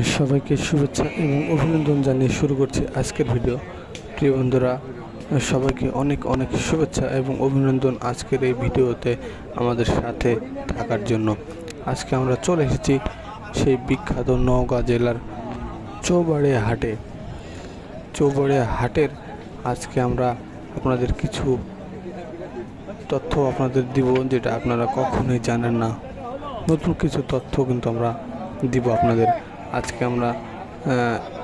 সবাইকে শুভেচ্ছা এবং অভিনন্দন জানিয়ে শুরু করছি আজকের ভিডিও। প্রিয় বন্ধুরা, সবাইকে অনেক অনেক শুভেচ্ছা এবং অভিনন্দন আজকের এই ভিডিওতে আমাদের সাথে থাকার জন্য। আজকে আমরা চলে এসেছি সেই বিখ্যাত নওগাঁ জেলার চৌবাড়িয়া হাটে। চৌবাড়িয়া হাটের আজকে আমরা আপনাদের কিছু তথ্য আপনাদের দিব যেটা আপনারা কখনোই জানেন না। নতুন কিছু তথ্য কিন্তু আমরা দিব আপনাদের। আজকে আমরা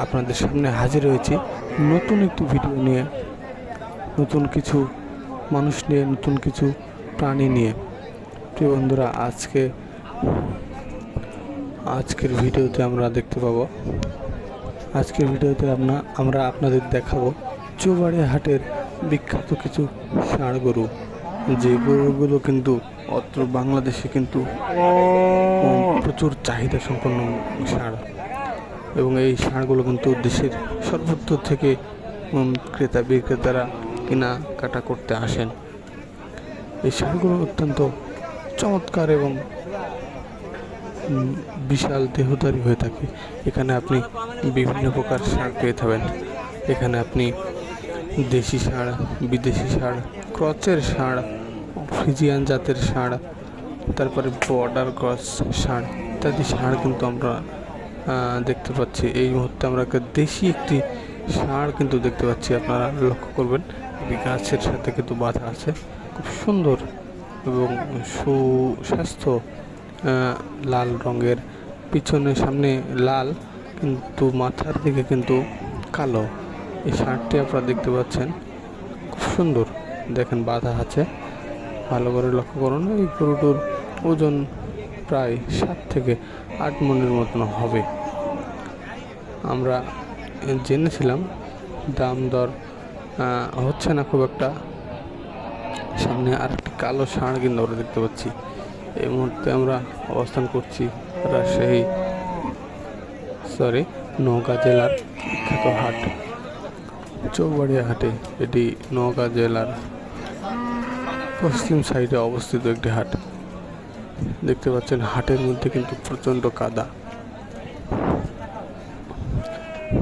আপনাদের সামনে হাজির হয়েছি। নতুন একটি ভিডিও নিয়ে, নতুন কিছু মানুষ নিয়ে, নতুন কিছু প্রাণী নিয়ে। প্রিয় বন্ধুরা, আজকে, আজকের ভিডিওতে আমরা দেখতে পাবো। আজকের ভিডিওতে আপনা আমরা আপনাদের দেখাবো চৌবাড়িয়া হাটের বিখ্যাত কিছু ষাঁড় গরু। যে গরুগুলো কিন্তু অত্র বাংলাদেশে কিন্তু প্রচুর চাহিদা সম্পন্ন ষাঁড়। এবং এই ষাঁড়গুলো কিন্তু দেশের সর্বত্র থেকে ক্রেতা, বিক্রেতারা কেনা কাটা করতে আসেন। এই ষাঁড়গুলো অত্যন্ত চমৎকার এবং বিশাল দেহধারী হয়ে থাকে। এখানে আপনি বিভিন্ন প্রকার ষাঁড় পেয়ে থাকবেন। এখানে আপনি দেশি ষাঁড় বিদেশি ষাঁড় ক্রচের ষাঁড় ফ্রিজিয়ান জাতের ষাঁড় তারপরে বর্ডার ক্রস ষাঁড় ইত্যাদি ষাঁড় কিন্তু আমরা দেখতে পাচ্ছি। এই মুহূর্তে আমরা একটা দেশি একটি ষাঁড় কিন্তু দেখতে পাচ্ছি, আপনারা লক্ষ্য করবেন। গাছের সাথে কিন্তু বাঁধা আছে। খুব সুন্দর এবং সুস্বাস্থ্য লাল রঙের। পিছনে সামনে লাল, কিন্তু মাথার দিকে কিন্তু কালো। এই ষাঁড়টি আপনারা দেখতে পাচ্ছেন। খুব সুন্দর। দেখেন, বাধা আছে। ভালো করে লক্ষ্য করুন। এই গরুটার ওজন প্রায় সাত থেকে আট মনের মতন হবে। আমরা জেনেছিলাম, দাম দর হচ্ছে না খুব একটা। সামনে আর একটি কালো ষাঁড় কিন্তু আমরা দেখতে পাচ্ছি। এই মুহূর্তে আমরা অবস্থান করছি রাজশাহী, সরি, নওগাঁ জেলার বিখ্যাত হাট। চৌবাড়িয়া হাটে এটি নওগাঁ জেলার পশ্চিম সাইডে অবস্থিত একটি হাট। দেখতে পাচ্ছেন, হাটের মধ্যে কিন্তু প্রচণ্ড কাদা।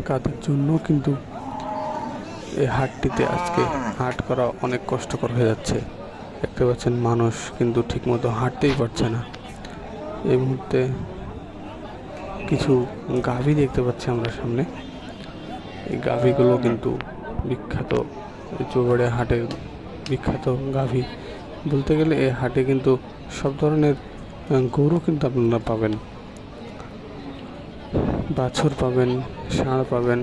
কাদার জন্য কিন্তু এই হাটটিতে আজকে হাট করা অনেক কষ্টকর হয়ে যাচ্ছে। দেখতে পাচ্ছেন, মানুষ কিন্তু ঠিকমতো হাঁটতেই পারছে না। এই মুহূর্তে কিছু গাভী দেখতে পাচ্ছি আমরা সামনে। এই গাভীগুলো কিন্তু বিখ্যাত চৌবাড়িয়া হাটের বিখ্যাত গাভী। বলতে গেলে এই হাটে কিন্তু সব ধরনের গরু কিন্তু আপনারা পাবেন। বাছুর পাবেন, ষাঁড় পাবেন,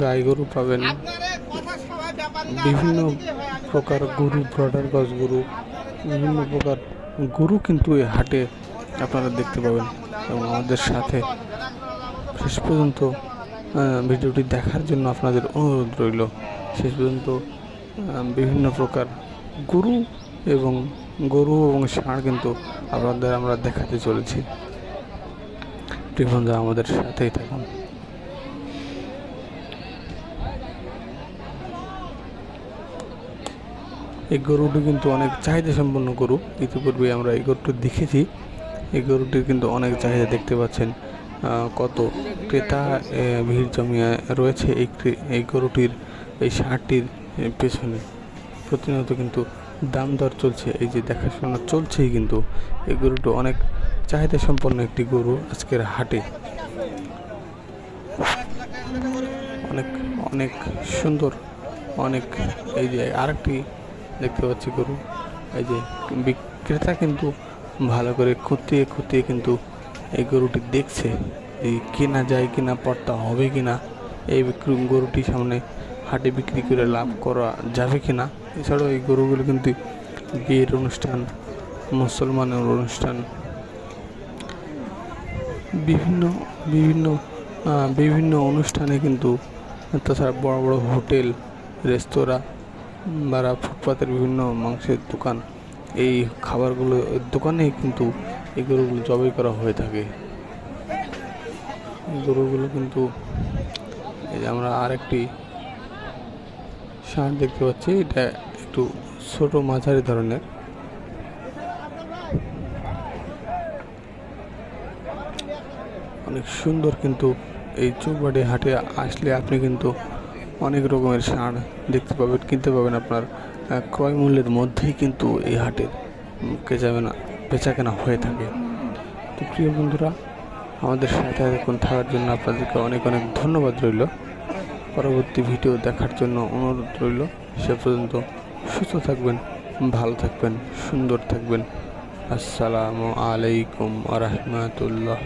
গাই গরু পাবেন। বিভিন্ন প্রকার গরু ব্রডার গজ গরু, বিভিন্ন প্রকার গরু কিন্তু এই হাটে আপনারা দেখতে পাবেন। এবং আমাদের সাথে শেষ পর্যন্ত ভিডিওটি দেখার জন্য আপনাদের অনুরোধ রইল। শেষ পর্যন্ত বিভিন্ন প্রকার গরু এবং গরু এবং ষাঁড় কিন্তু আপনাদের আমরা দেখাতে চলেছি। বন্ধুরা, আমাদের সাথেই থাকুন। এই গরুটি কিন্তু অনেক চাহিদা সম্পন্ন গরু। ইতিপূর্বে আমরা এই গরুটি দেখেছি। এই গরুটির কিন্তু অনেক চাহিদা দেখতে পাচ্ছেন। কত ক্রেতা ভিড় জমিয়ে রয়েছে এই এই গরুটির, এই ষাঁড়টির পেছনে। প্রতিনিয়ত কিন্তু দাম দর চলছে। এই যে দেখাশোনা চলছেই কিন্তু। এই গরুটি অনেক চাহিদা সম্পন্ন একটি গরু আজকের হাটে। অনেক অনেক সুন্দর, অনেক, এই যে আরেকটি দেখতে পাচ্ছি গরু। এই যে বিক্রেতা কিন্তু ভালো করে খুঁটিয়ে খুঁটিয়ে কিন্তু এই গরুটি দেখছে এই কেনা যায় কিনা, পড়তা হবে কিনা। এই গরুটি সামনে হাটে বিক্রি করে লাভ করা যাবে কি না এছাড়াও এই গরুগুলো কিন্তু বিয়ের অনুষ্ঠান, মুসলমানের অনুষ্ঠান, বিভিন্ন বিভিন্ন বিভিন্ন অনুষ্ঠানে কিন্তু, তাছাড়া বড় বড় হোটেল, রেস্তোরাঁ বা ফুটপাতের বিভিন্ন মাংসের দোকান, এই খাবারগুলো, দোকানেই কিন্তু এই গরুগুলো জবাই করা হয়ে থাকে। গরুগুলো কিন্তু আমরা আরেকটি ষাঁড় দেখতে পাচ্ছি এটা একটু ছোট মাঝারি ধরনের। অনেক সুন্দর কিন্তু এই চৌবাড়ি হাটে আসলে আপনি কিন্তু অনেক রকমের ষাঁড় দেখতে পাবেন কিনতে পাবেন আপনার ক্রয় মূল্যের মধ্যেই কিন্তু এই হাটের উম, কে যাবে না বেচা কেনা হয়ে থাকে। তো প্রিয় বন্ধুরা আমাদের সাথে এখন থাকার জন্য আপনাদেরকে অনেক অনেক ধন্যবাদ রইল। পরবর্তী ভিডিও দেখার জন্য অনুরোধ রইল। সে পর্যন্ত সুস্থ থাকবেন, ভালো থাকবেন, সুন্দর থাকবেন। আসসালামু আলাইকুম আ রহমতুল্লাহ।